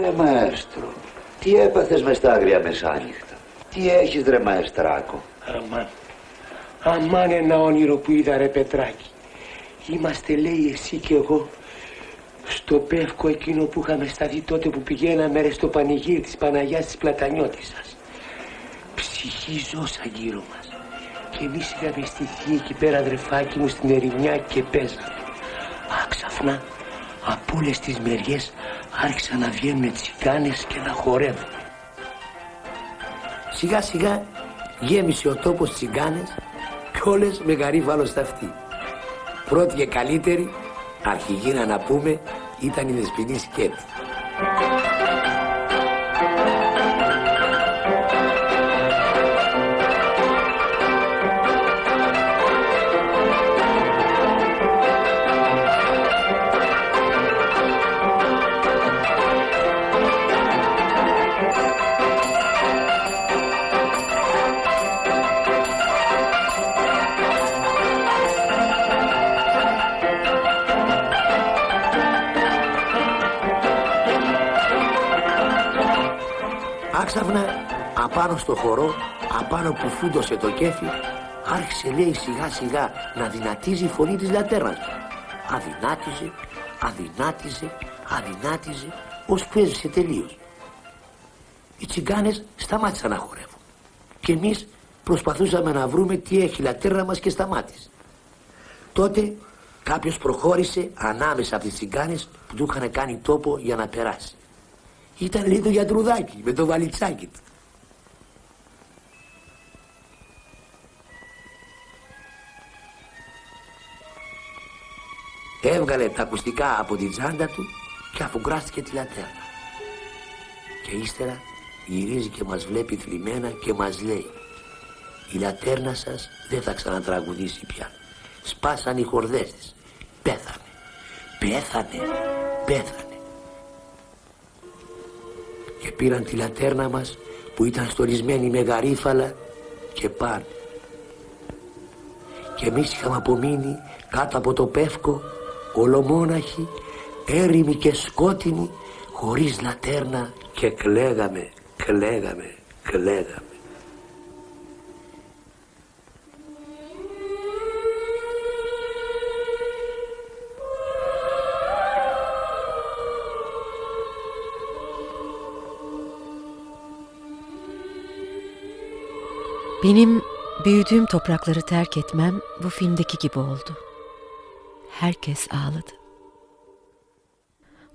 Ρε μαέστρο, τι έπαθες μες στα άγρια μεσάνυχτα; Τι έχεις ρε μαεστράκο; Αμάν. Αμάν ένα όνειρο που είδα ρε Πετράκη. Είμαστε λέει εσύ και εγώ στο πεύκο εκείνο που είχαμε σταθεί τότε που πηγαίναμε ρε στο πανηγύρι της Παναγιάς της Πλατανιώτισσας. Ψυχή ζώσα γύρω μας. Και εμείς είχαμε στηθεί εκεί πέρα αδερφάκι μου στην ερημιά και παίζαμε. Άξαφνα από όλες τις μεριές άρχισαν να βγαίνουν τσιγκάνες και να χορεύουν. Σιγά σιγά γέμισε ο τόπος τσιγκάνες και όλες με γαρίφαλο στα αυτή. Πρώτη και καλύτερη, αρχηγήνα να πούμε, ήταν η Δεσποινή Σκέτη. Άξαφνα απάνω στο χορό, απάνω που φούντωσε το κέφι, άρχισε λέει σιγά σιγά να δυνατίζει η φωνή της λατέρνας του. Αδυνάτιζε, αδυνάτιζε, αδυνάτιζε, ώσπου έζησε τελείως. Οι τσιγκάνες σταμάτησαν να χορεύουν. Και εμείς προσπαθούσαμε να βρούμε τι έχει η λατέρνα μας και σταμάτησε. Τότε κάποιος προχώρησε ανάμεσα από τις τσιγκάνες που του είχαν κάνει τόπο για να περάσει. Ήταν λίγο γιατρουδάκι με το βαλιτσάκι του. Έβγαλε τα ακουστικά από την τσάντα του και αφουγκράστηκε τη λατέρνα. Και ύστερα γυρίζει και μας βλέπει θλιμμένα και μας λέει «Η λατέρνα σας δεν θα ξανατραγουδήσει πια. Σπάσαν οι χορδές της. Πέθανε. Πέθανε. Πέθανε» και πήραν τη λατέρνα μας που ήταν στολισμένη με γαρίφαλα και πάνε. Και εμείς είχαμε απομείνει κάτω από το πεύκο ολομόναχοι, έρημοι και σκότεινοι χωρίς λατέρνα και κλαίγαμε, κλαίγαμε, κλαίγαμε. Benim büyüdüğüm toprakları terk etmem bu filmdeki gibi oldu. Herkes ağladı.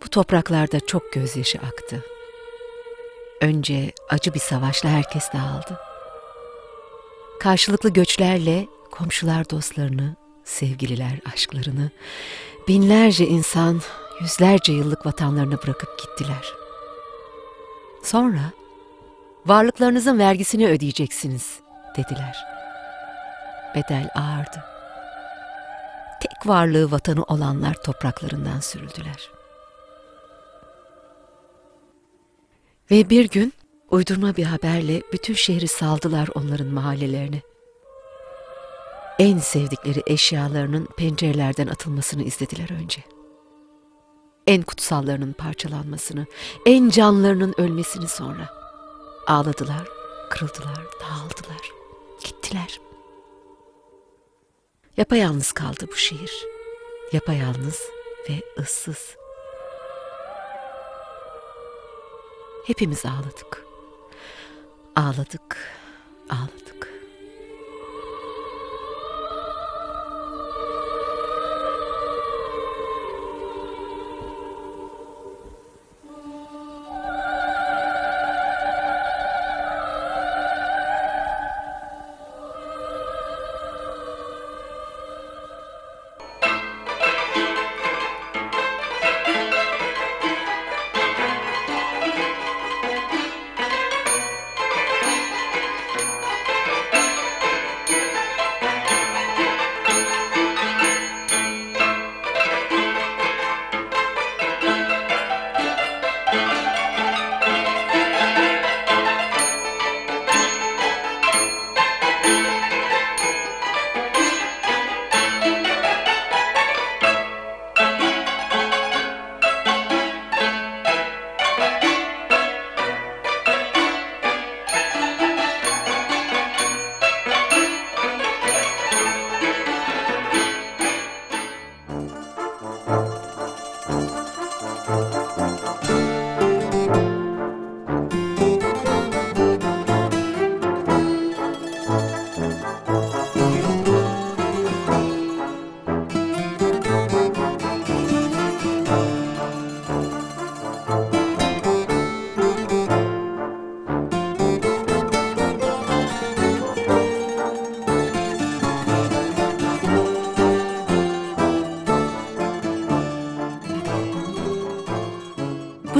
Bu topraklarda çok gözyaşı aktı. Önce acı bir savaşla herkes dağıldı. Karşılıklı göçlerle komşular dostlarını, sevgililer aşklarını, binlerce insan yüzlerce yıllık vatanlarını bırakıp gittiler. Sonra varlıklarınızın vergisini ödeyeceksiniz dediler. Bedel ağırdı. Tek varlığı vatanı olanlar topraklarından sürüldüler. Ve bir gün uydurma bir haberle bütün şehri saldılar onların mahallelerine. En sevdikleri eşyalarının pencerelerden atılmasını izlediler önce. En kutsallarının parçalanmasını, en canlarının ölmesini sonra. Ağladılar, kırıldılar, dağıldılar, gittiler. Yapayalnız kaldı bu şehir. Yapayalnız ve ıssız. Hepimiz ağladık. Ağladık, ağladık.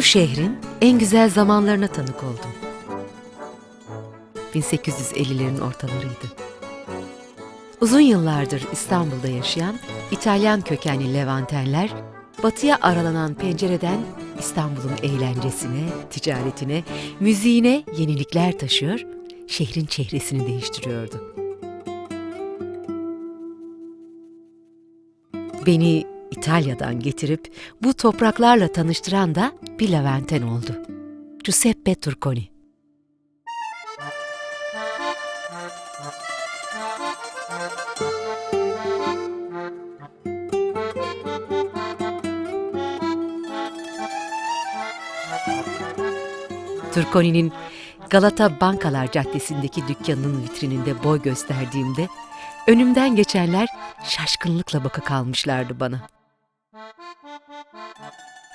Şehrin en güzel zamanlarına tanık oldum. 1850'lerin ortalarıydı. Uzun yıllardır İstanbul'da yaşayan İtalyan kökenli Levantenler, batıya aralanan pencereden İstanbul'un eğlencesine, ticaretine, müziğine yenilikler taşıyor, şehrin çehresini değiştiriyordu. Beni İtalya'dan getirip bu topraklarla tanıştıran da bir Levanten oldu. Giuseppe Turconi. Turconi'nin Galata Bankalar Caddesi'ndeki dükkanının vitrininde boy gösterdiğimde önümden geçenler şaşkınlıkla baka kalmışlardı bana.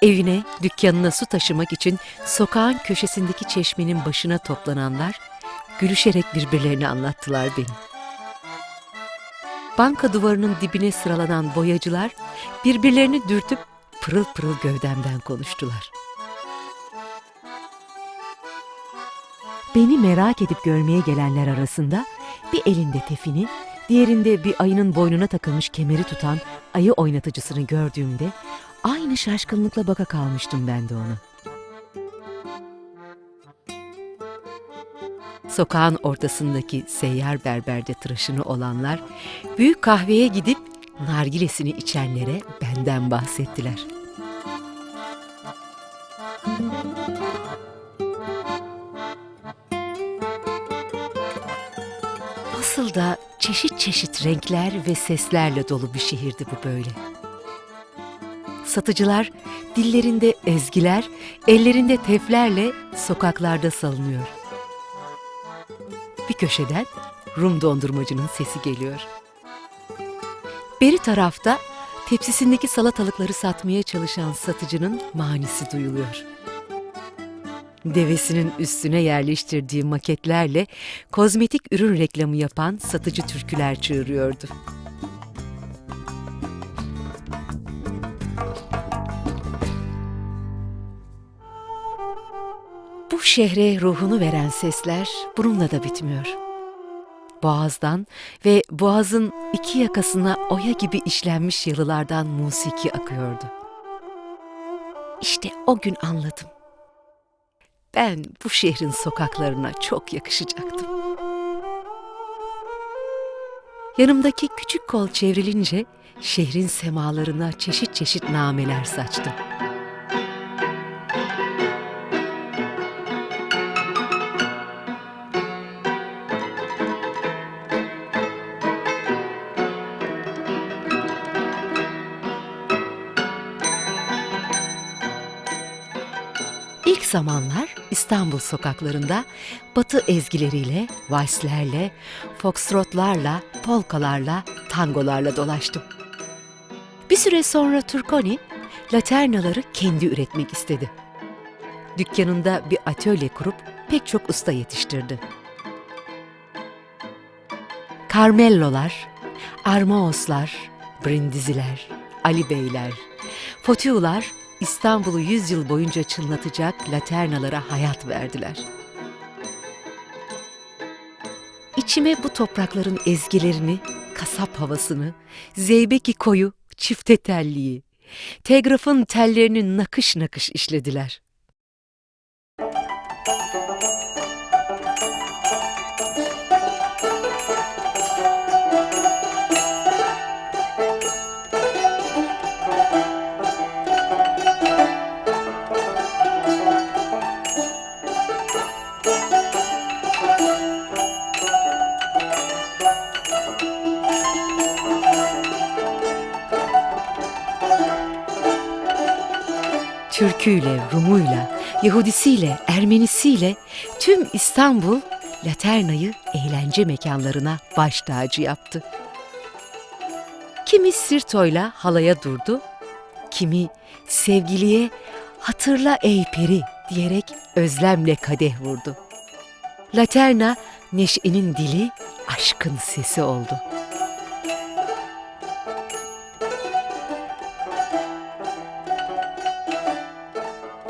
Evine, dükkanına su taşımak için sokağın köşesindeki çeşmenin başına toplananlar gülüşerek birbirlerini anlattılar beni. Banka duvarının dibine sıralanan boyacılar birbirlerini dürtüp pırıl pırıl gövdemden konuştular. Beni merak edip görmeye gelenler arasında bir elinde tefini, diğerinde bir ayının boynuna takılmış kemeri tutan ayı oynatıcısını gördüğümde aynı şaşkınlıkla baka kalmıştım ben de ona. Sokağın ortasındaki seyyar berberde tıraşını olanlar, büyük kahveye gidip nargilesini içenlere benden bahsettiler. Nasıl da çeşit çeşit renkler ve seslerle dolu bir şehirdi bu böyle. Satıcılar dillerinde ezgiler, ellerinde teflerle sokaklarda salınıyor. Bir köşeden Rum dondurmacının sesi geliyor. Beri tarafta tepsisindeki salatalıkları satmaya çalışan satıcının manisi duyuluyor. Devesinin üstüne yerleştirdiği maketlerle kozmetik ürün reklamı yapan satıcı türküler çığırıyordu. Bu şehre ruhunu veren sesler bununla da bitmiyor. Boğaz'dan ve boğazın iki yakasına oya gibi işlenmiş yalılardan musiki akıyordu. İşte o gün anladım. Ben bu şehrin sokaklarına çok yakışacaktım. Yanımdaki küçük kol çevrilince şehrin semalarına çeşit çeşit nameler saçtım. İlk zamanlar İstanbul sokaklarında batı ezgileriyle, valslerle, foxtrotlarla, polkalarla, tangolarla dolaştım. Bir süre sonra Turconi, laternaları kendi üretmek istedi. Dükkanında bir atölye kurup pek çok usta yetiştirdi. Carmellolar, Armaoslar, Brindiziler, Ali Beyler, Fotiular İstanbul'u yüzyıl boyunca çınlatacak laternalara hayat verdiler. İçime bu toprakların ezgilerini, kasap havasını, zeybeki koyu, çifte telliyi, telgrafın tellerini nakış nakış işlediler. Türküyle, Rumuyla, Yahudisiyle, Ermenisiyle tüm İstanbul Laterna'yı eğlence mekanlarına baş tacı yaptı. Kimi Sirto'yla halaya durdu, kimi sevgiliye hatırla ey peri diyerek özlemle kadeh vurdu. Laterna neşenin dili, aşkın sesi oldu.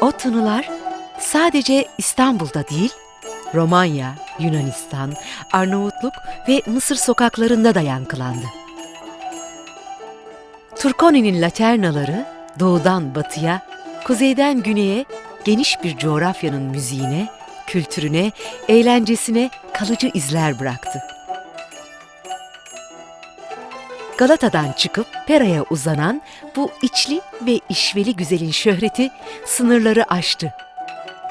O tınılar sadece İstanbul'da değil, Romanya, Yunanistan, Arnavutluk ve Mısır sokaklarında da yankılandı. Turconi'nin laternaları doğudan batıya, kuzeyden güneye geniş bir coğrafyanın müziğine, kültürüne, eğlencesine kalıcı izler bıraktı. Galata'dan çıkıp Pera'ya uzanan bu içli ve işveli güzelin şöhreti sınırları aştı.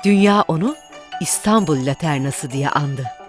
Dünya onu İstanbul Laternası diye andı.